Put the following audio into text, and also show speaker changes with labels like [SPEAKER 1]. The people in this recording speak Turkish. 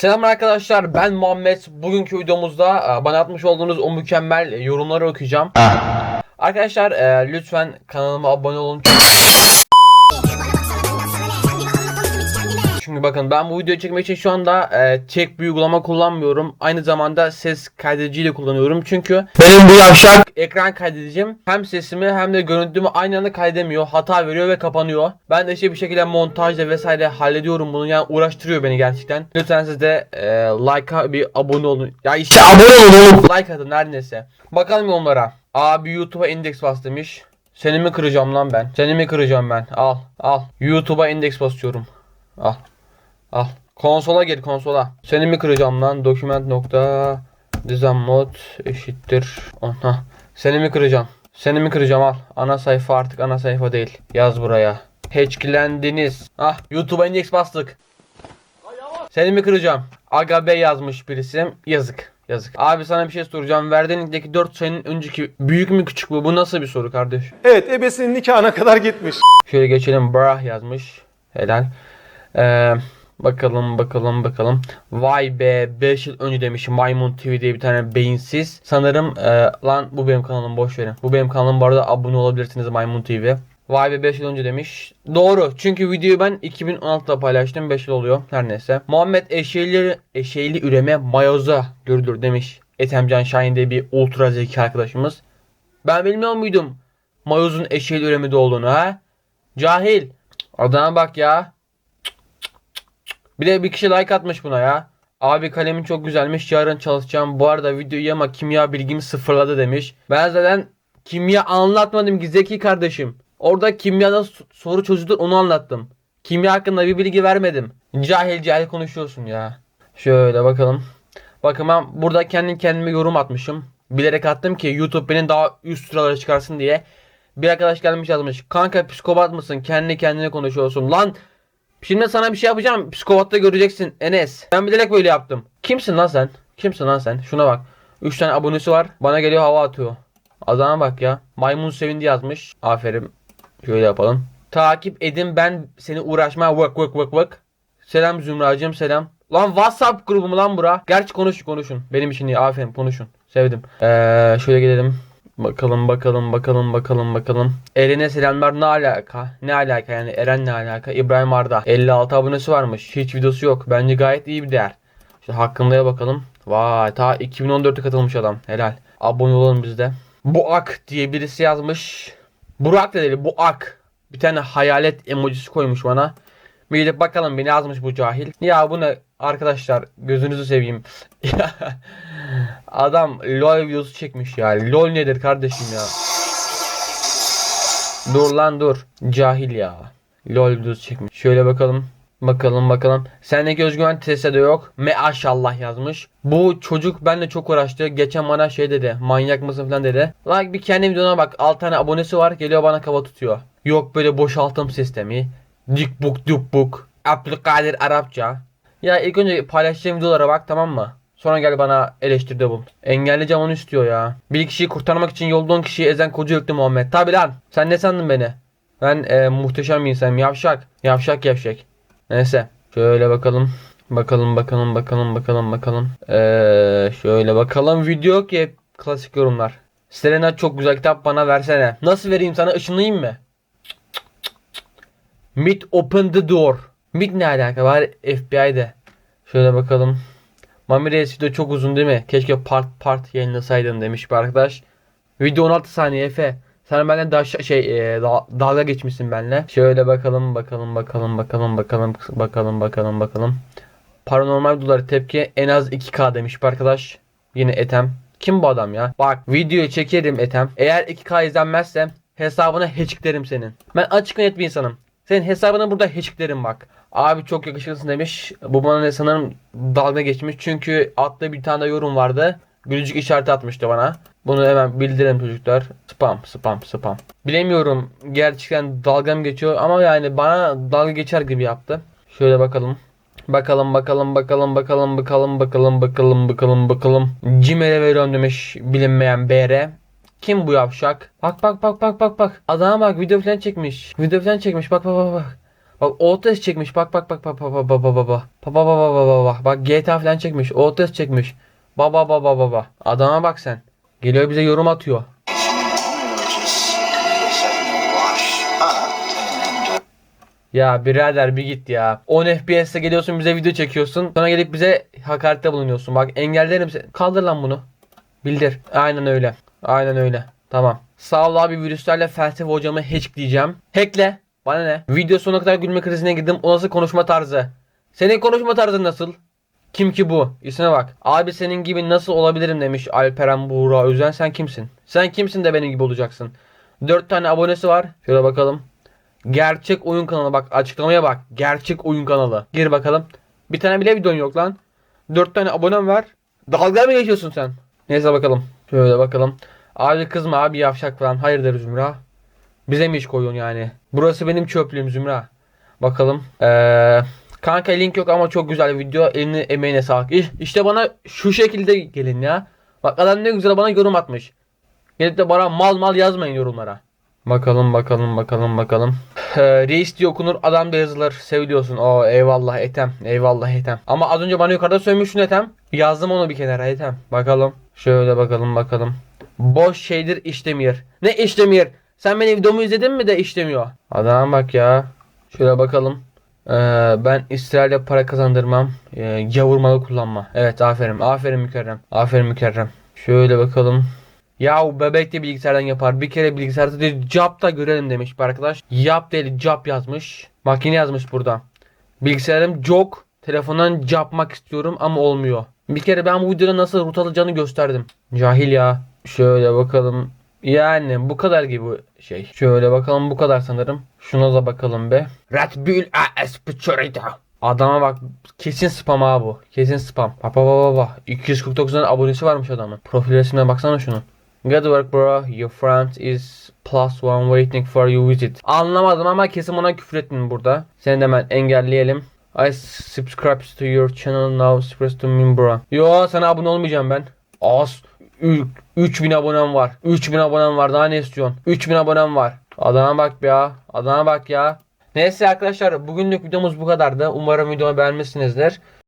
[SPEAKER 1] Selam arkadaşlar ben Muhammed. Bugünkü videomuzda e, bana atmış olduğunuz o mükemmel yorumları okuyacağım. Arkadaşlar e, lütfen kanalıma abone olun. Çünkü bakın ben bu videoyu çekmek için şu anda e, tek bir uygulama kullanmıyorum. Aynı zamanda ses kaydediciyle kullanıyorum. Çünkü benim bu yavşak ekran kaydedicim hem sesimi hem de görüntümü aynı anda kaydedemiyor. Hata veriyor ve kapanıyor. Ben de işte bir şekilde montajla vesaire hallediyorum bunu. Yani uğraştırıyor beni gerçekten. Lütfen siz de e, like'a bir abone olun. Ya işte abone olun. Like atın her neyse. Bakalım onlara. Abi YouTube'a indeks bas demiş. Seni mi kıracağım lan ben? Seni mi kıracağım ben? Al al. YouTube'a indeks basıyorum. Al. Al. Konsola gel konsola. Seni mi kıracağım lan? Document nokta design mod eşittir. Aha. Seni mi kıracağım? Seni mi kıracağım al. Ana sayfa artık ana sayfa değil. Yaz buraya. Hatchlendiniz. Ah YouTube'a indeks bastık. Seni mi kıracağım? Aga B yazmış birisi. Yazık. Yazık. Abi sana bir şey soracağım. Verdiğin linkteki 4 sayının önceki büyük mü küçük mü? Bu nasıl bir soru kardeş?
[SPEAKER 2] Evet ebesinin nikahına kadar gitmiş.
[SPEAKER 1] Şöyle geçelim. Brah yazmış. Helal. Ee, bakalım bakalım bakalım. Vay be 5 yıl önce demiş Maymun TV diye bir tane beyinsiz. Sanırım e, lan bu benim kanalım boş verin. Bu benim kanalım bu arada abone olabilirsiniz Maymun TV. Vay be 5 yıl önce demiş. Doğru. Çünkü videoyu ben 2016'da paylaştım. 5 yıl oluyor. Her neyse. Muhammed eşeğli, eşeğli üreme mayoza görülür demiş. Etemcan Şahin diye bir ultra zeki arkadaşımız. Ben bilmiyor muydum mayozun eşeğli üremede olduğunu ha? Cahil. Adama bak ya. Bir de bir kişi like atmış buna ya. Abi kalemin çok güzelmiş yarın çalışacağım. Bu arada videoyu ama kimya bilgimi sıfırladı demiş. Ben zaten kimya anlatmadım ki Zeki kardeşim. Orada kimyada soru çözülür onu anlattım. Kimya hakkında bir bilgi vermedim. Cahil cahil konuşuyorsun ya. Şöyle bakalım. Bakın ben burada kendi kendime yorum atmışım. Bilerek attım ki YouTube beni daha üst sıralara çıkarsın diye. Bir arkadaş gelmiş yazmış. Kanka psikopat mısın? Kendi kendine konuşuyorsun. Lan Şimdi sana bir şey yapacağım. Psikopatta göreceksin Enes. Ben bilerek böyle yaptım. Kimsin lan sen? Kimsin lan sen? Şuna bak. 3 tane abonesi var. Bana geliyor hava atıyor. Adama bak ya. Maymun sevindi yazmış. Aferin. Şöyle yapalım. Takip edin ben seni uğraşma vık vık vık vık. Selam Zümracığım selam. Lan WhatsApp grubu lan bura? Gerçi konuş konuşun. Benim için iyi. Aferin konuşun. Sevdim. Ee, şöyle gelelim. Bakalım bakalım bakalım bakalım bakalım. Eren'e selamlar ne alaka? Ne alaka yani Eren ne alaka? İbrahim Arda 56 abonesi varmış. Hiç videosu yok. Bence gayet iyi bir değer. İşte hakkındaya bakalım. Vay ta 2014'te katılmış adam. Helal. Abone olalım biz de. Bu ak diye birisi yazmış. Burak değil bu ak. Bir tane hayalet emojisi koymuş bana. Bir gidip bakalım beni yazmış bu cahil. Ya bu ne arkadaşlar gözünüzü seveyim. Adam LOL videosu çekmiş ya. LOL nedir kardeşim ya? Dur lan dur. Cahil ya. LOL videosu çekmiş. Şöyle bakalım. Bakalım bakalım. Sendeki özgüven testi de yok. Maşallah yazmış. Bu çocuk benimle çok uğraştı. Geçen bana şey dedi. Manyak mısın falan dedi. Like bir kendi videona bak. 6 tane abonesi var. Geliyor bana kafa tutuyor. Yok böyle boşaltım sistemi. Dikbuk dukbuk. Abdülkadir Arapça. Ya ilk önce paylaşacağım videolara bak tamam mı? Sonra gel bana eleştiride bul. Engelleyeceğim onu istiyor ya. Bir kişiyi kurtarmak için yolda 10 kişiyi ezen koca yüklü Muhammed. Tabi lan. Sen ne sandın beni? Ben e, muhteşem bir insanım. Yavşak. Yavşak yavşak. Neyse. Şöyle bakalım. Bakalım bakalım bakalım bakalım bakalım. Ee, şöyle bakalım. Video yok ya. Klasik yorumlar. Selena çok güzel kitap bana versene. Nasıl vereyim sana? Işınlayayım mı? Meet open the door. Meet ne alaka? Var FBI'de. Şöyle bakalım. Mami Reis video çok uzun değil mi? Keşke part part yayınlasaydın demiş bir arkadaş. Video 16 saniye Efe. Sen benden daha şey e, da- dalga geçmişsin benimle. Şöyle bakalım bakalım bakalım bakalım bakalım bakalım bakalım bakalım. Paranormal videoları tepki en az 2K demiş bir arkadaş. Yine Etem. Kim bu adam ya? Bak videoyu çekerim Etem. Eğer 2K izlenmezse hesabına hatchiklerim senin. Ben açık net bir insanım. Senin hesabına burada hatchiklerim bak. Abi çok yakışıklısın demiş. Bu bana sanırım dalga geçmiş. Çünkü attığı bir tane yorum vardı. Gülücük işareti atmıştı bana. Bunu hemen bildirelim çocuklar. Spam, spam, spam. Bilemiyorum gerçekten dalga mı geçiyor ama yani bana dalga geçer gibi yaptı. Şöyle bakalım. Bakalım bakalım bakalım bakalım bakalım bakalım bakalım bakalım bakalım. Cimer'e veriyorum demiş bilinmeyen BR. Kim bu yavşak? Bak bak bak bak bak bak. Adama bak video falan çekmiş. Video falan çekmiş bak bak bak bak. Bak o test çekmiş. Bak bak bak bak bak bak bak bak bak bak. Bak bak bak bak bak bak. GTA falan çekmiş. O test çekmiş. Baba baba baba. Adama bak sen. Geliyor bize yorum atıyor. Ya birader bir git ya. 10 FPS'te geliyorsun bize video çekiyorsun. Sonra gelip bize hakarette bulunuyorsun. Bak engellerim seni. Kaldır lan bunu. Bildir. Aynen öyle. Aynen öyle. Tamam. Sağ ol abi virüslerle felsefe hocamı hackleyeceğim. Hackle. Bana ne? Video sonuna kadar gülme krizine girdim. O nasıl konuşma tarzı? Senin konuşma tarzın nasıl? Kim ki bu? İsme bak. Abi senin gibi nasıl olabilirim demiş Alperen Buğra Özen. Sen kimsin? Sen kimsin de benim gibi olacaksın? 4 tane abonesi var. Şöyle bakalım. Gerçek oyun kanalı bak açıklamaya bak. Gerçek oyun kanalı. Gir bakalım. Bir tane bile videon yok lan. 4 tane abonem var. Dalga mı geçiyorsun sen? Neyse bakalım. Şöyle bakalım. Abi kızma abi yavşak falan. Hayırdır Zümra? Bize mi iş koyuyorsun yani? Burası benim çöplüğüm Zümra. Bakalım. Ee, kanka link yok ama çok güzel video. Eline emeğine sağlık. İş- İşte bana şu şekilde gelin ya. Bak adam ne güzel bana yorum atmış. Gelip de bana mal mal yazmayın yorumlara. Bakalım bakalım bakalım bakalım. Ee, reis diye okunur adam da yazılır. Seviliyorsun. Oo eyvallah Etem. Eyvallah Etem. Ama az önce bana yukarıda söylemiştin Etem. Yazdım onu bir kenara Etem. Bakalım. Şöyle bakalım bakalım. Boş şeydir işlemiyor. Ne işlemiyor? Sen benim videomu izledin mi de işlemiyor. Adama bak ya. Şöyle bakalım. Ee, ben İsrail'e para kazandırmam. Ee, malı kullanma. Evet aferin. Aferin mükerrem. Aferin mükerrem. Şöyle bakalım. Ya bebek de bilgisayardan yapar. Bir kere bilgisayarda değil job da görelim demiş bir arkadaş. Yap değil job yazmış. Makine yazmış burada. Bilgisayarım çok. Telefondan yapmak istiyorum ama olmuyor. Bir kere ben bu videoda nasıl root alacağını gösterdim. Cahil ya. Şöyle bakalım. Yani bu kadar gibi şey. Şöyle bakalım bu kadar sanırım. Şuna da bakalım be. Red Bull AS. Adama bak kesin spam abi bu. Kesin spam. Baba baba baba. 249 tane abonesi varmış adamın. Profil resmine baksana şunu. Good work bro. Your friend is plus one waiting for you visit. Anlamadım ama kesin ona küfür ettin burada. Seni de hemen engelleyelim. I subscribe to your channel now. Subscribe to me bro. Yo sana abone olmayacağım ben. Ü- 3000 abonem var. 3000 abonem var. Daha ne istiyorsun? 3000 abonem var. Adama bak ya. Adama bak ya. Neyse arkadaşlar bugünlük videomuz bu kadardı. Umarım videomu beğenmişsinizdir.